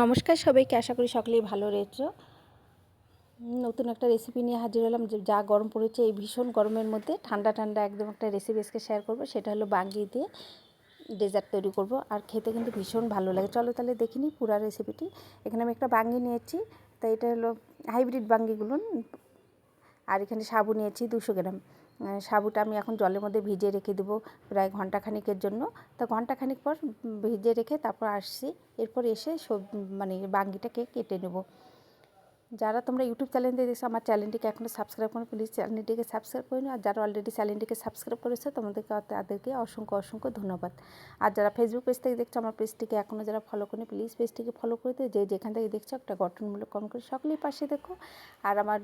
নমস্কার সবাইকে, আশা করি সকলেই ভালো রয়েছো। নতুন একটা রেসিপি নিয়ে হাজির হলাম, যে যা গরম পড়েছে, এই ভীষণ গরমের মধ্যে ঠান্ডা ঠান্ডা একদম একটা রেসিপি আজকে শেয়ার করব, সেটা হলো বাঙ্গি দিয়ে ডেজার্ট তৈরি করব। আর খেতে কিন্তু ভীষণ ভালো লাগে। চলো তাহলে দেখি নিই পুরা রেসিপিটি এখানে আমি একটা বাঙ্গি নিয়েছি, তাই এটা হলো হাইব্রিড বাঙ্গিগুলো। আর এখানে সাবু নিয়েছি দুশো গ্রাম। সাবুটা আমি এখন জলের মধ্যে ভিজিয়ে রেখে দেবো প্রায় ঘন্টাখানিকের জন্য। তা ঘন্টাখানিক পর ভিজিয়ে রেখে তারপর আসছি। এরপর এসে সব মানে বাঙ্গিটাকে কেটে নেব। যারা তোমরা ইউটিউব চ্যানেল দেখছ, আমার চ্যানেলটিকে এখনও সাবস্ক্রাইব করো প্লিজ চ্যানেলটিকে সাবস্ক্রাইব করে আর যারা অলরেডি চ্যানেলটিকে সাবস্ক্রাইব করেছে, তোমাদেরকে তাদেরকে অসংখ্য অসংখ্য ধন্যবাদ। আর যারা ফেসবুক পেজ থেকে দেখছ, আমার পেজটিকে এখনও যারা ফলো করেনি প্লিজ পেজটিকে ফলো করে দিও। যে যেখান থেকে দেখছ, একটা গঠনমূলক কম করে সকলেই পাশে দেখো। আর আমার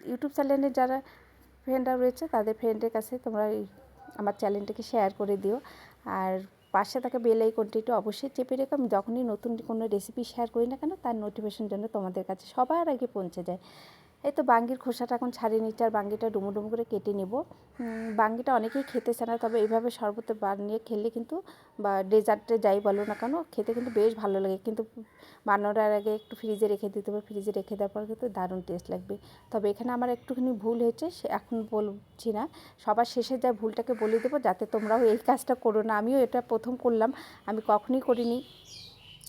ইউটিউব চ্যানেলে যারা ফ্রেন্ডরা রয়েছে, তাদের ফ্রেন্ডের কাছে তোমরা আমার চ্যানেলটাকে শেয়ার করে দিও। আর পাশে থাকা বেল আইকনটি অবশ্যই চেপে রেখো। আমি যখনই নতুন কোনো রেসিপি শেয়ার করি না কেন, তার নোটিফিকেশন জন্য তোমাদের কাছে সবার আগে পৌঁছে যায়। এই তো বাঙ্গির খোসাটা এখন ছাড়িয়ে নিচ্ছে আর বাঙ্গিটা ডুমো ডুমো করে কেটে নেব। বাঙ্গিটা অনেকেই খেতে চায় না, তবে এইভাবে শরবতে বানিয়ে খেলে কিন্তু বা ডেজার্টে যাই বলো না কেন, খেতে কিন্তু বেশ ভালো লাগে। কিন্তু বানানোর আগে একটু ফ্রিজে রেখে দিতে হবে, ফ্রিজে রেখে দেওয়ার পর কিন্তু দারুণ টেস্ট লাগবে। তবে এখানে আমার একটুখানি ভুল হয়েছে, সে এখন বলছি না। সবার শেষে যা ভুলটাকে বলে দেবো, যাতে তোমরাও এই কাজটা করো না। আমিও এটা প্রথম করলাম, আমি কখনই করিনি।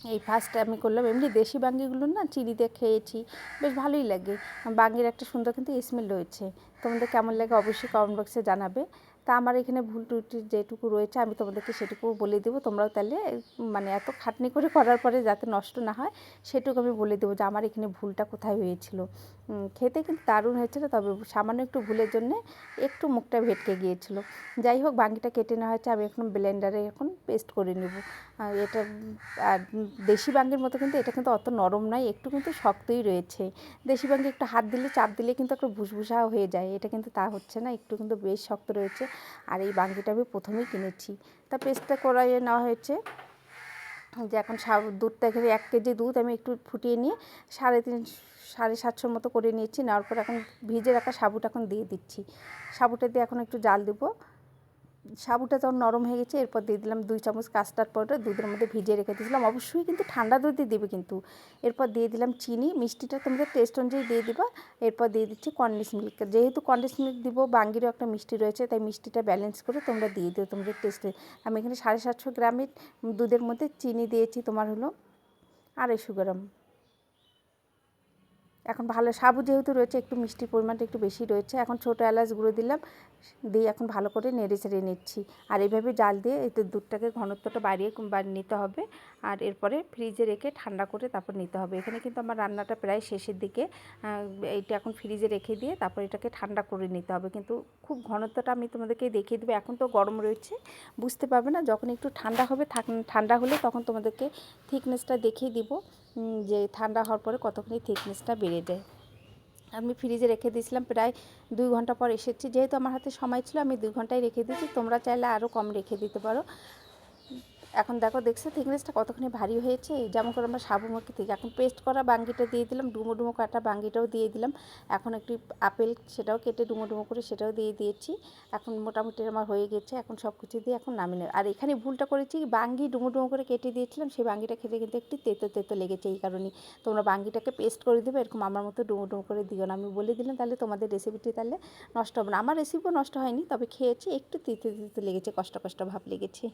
এই ফার্স্ট আমি করলাম, এমনি দেশি বাঙ্গিগুলো না চিড়িতে খেয়েছি, বেশ ভালোই লাগে। বাঙ্গির একটা সুন্দর কিন্তু স্মেল রয়েছে। তোমাদের কেমন লাগে অবশ্যই কমেন্ট বক্সে জানাবে। তা আমার এখানে ভুল টুটি যেটুকু রয়েছে, আমি তোমাদেরকে সেটুকু বলে দেবো। তোমরাও তাহলে মানে এত খাটনি করে করার পরে যাতে নষ্ট না হয়, সেটুকু আমি বলে দেবো যে আমার এখানে ভুলটা কোথায় হয়েছিল। খেতে কিন্তু দারুণ হয়েছিল, তবে সামান্য একটু ভুলের জন্যে একটু মুখটা ভেটকে গিয়েছিল। যাই হোক, বাঙ্গিটা কেটে নেওয়া হয়েছে, আমি এখন ব্লেন্ডারে এখন পেস্ট করে নেব। এটা, আর দেশি বাঙ্গির মতো কিন্তু এটা কিন্তু অত নরম নয়, একটু কিন্তু শক্তই রয়েছে। দেশি বাঙ্গি একটু হাত দিলে, চাপ দিলে কিন্তু একটু ভুসভুসা হয়ে যায়, এটা কিন্তু তা হচ্ছে না, একটু কিন্তু বেশ শক্ত রয়েছে। আর এই বাঙ্গিটা আমি প্রথমেই কিনেছি। তা পেস্টটা করাইয়ে নেওয়া হয়েছে। যে এখন দুধটা এখানে এক কেজি দুধ আমি একটু ফুটিয়ে নিয়ে সাড়ে তিন, সাড়ে সাতশোর মতো করে নিয়েছি। নেওয়ার পর এখন ভিজে রাখা সাবুটা এখন দিয়ে দিচ্ছি। সাবুটা দিয়ে এখন একটু জাল দেবো। সাবুটা যখন নরম হয়ে গেছে, এরপর দিয়ে দিলাম দুই চামচ কাস্টার্ড পাউডার, দুধের মধ্যে ভিজিয়ে রেখে দিয়েছিলাম। অবশ্যই কিন্তু ঠান্ডা দুধই দেবে কিন্তু। এরপর দিয়ে দিলাম চিনি, মিষ্টিটা তোমাদের টেস্ট অনুযায়ী দিয়ে দিবা। এরপর দিয়ে দিচ্ছি কন্ডেন্স মিল্ক যেহেতু কন্ডেন্স মিল্ক দিব, বাঙ্গিরও একটা মিষ্টি রয়েছে, তাই মিষ্টিটা ব্যালেন্স করে তোমরা দিয়ে দিও তোমাদের টেস্টে আমি এখানে সাড়ে সাতশো গ্রামের দুধের মধ্যে চিনি দিয়েছি, তোমার হলো আড়াইশো গ্রাম। এখন ভালো, সাবু যেহেতু রয়েছে, একটু মিষ্টির পরিমাণটা একটু বেশি রয়েছে। এখন ছোটো এলাচ গুঁড়ো দিলাম, দিয়ে এখন ভালো করে নেড়ে চেড়ে নিচ্ছি। আর এইভাবে জাল দিয়ে এতে দুধটাকে ঘনত্বটা বাড়িয়ে নিতে হবে। আর এরপরে ফ্রিজে রেখে ঠান্ডা করে তারপর নিতে হবে। এখানে কিন্তু আমার রান্নাটা প্রায় শেষের দিকে এইটা এখন ফ্রিজে রেখে দিয়ে তারপর এটাকে ঠান্ডা করে নিতে হবে। কিন্তু খুব ঘনত্বটা আমি তোমাদেরকে দেখিয়ে দেবো, এখন তো গরম রয়েছে, বুঝতে পারবে না। যখন একটু ঠান্ডা হবে ঠান্ডা হলে তখন তোমাদেরকে থিকনেসটা দেখিয়ে দিব। যে ঠান্ডা হওয়ার পরে কতখানি থিকনেসটা বেড়ে যায়। আমি ফ্রিজে রেখে দিয়েছিলাম, প্রায় দুই ঘণ্টা পর এসেছি। যেহেতু আমার হাতে সময় ছিল, আমি দুই ঘন্টায় রেখে দিয়েছি। তোমরা চাইলে আরও কম রেখে দিতে পারো। এখন দেখো, দেখছ? থিকনেসটা কতখানি ভারী হয়েছে? যেমন করে আমরা সাবু মুখে থেকে এখন পেস্ট করা বাঙ্গিটা দিয়ে দিলাম, ডুমো ডুমো কাটা বাঙ্গিটাও দিয়ে দিলাম। এখন একটি আপেল সেটাও কেটে ডুমো ডুমো করে সেটাও দিয়ে দিয়েছি। এখন মোটামুটি আমার হয়ে গেছে, এখন সব কিছু দিয়ে এখন নামি নামিয়ে আর এখানে ভুলটা করেছি, বাঙ্গি ডুমো ডুমো করে কেটে দিয়েছিলাম, সেই বাঙ্গিটা খেতে কিন্তু একটু তেতো তেতো লেগেছে এই কারণে তোমরা বাঙ্গিটাকে পেস্ট করে দেবে, এরকম আমার মতো ডুমো ডুমো করে দিও না। আমি বলে দিলাম, তাহলে তোমাদের রেসিপিটি তাহলে নষ্ট হবে না। আমার রেসিপিও নষ্ট হয়নি, তবে খেয়েছি, একটু তিতে তিতে লেগেছে, কষ্ট কষ্ট ভাব লেগেছে।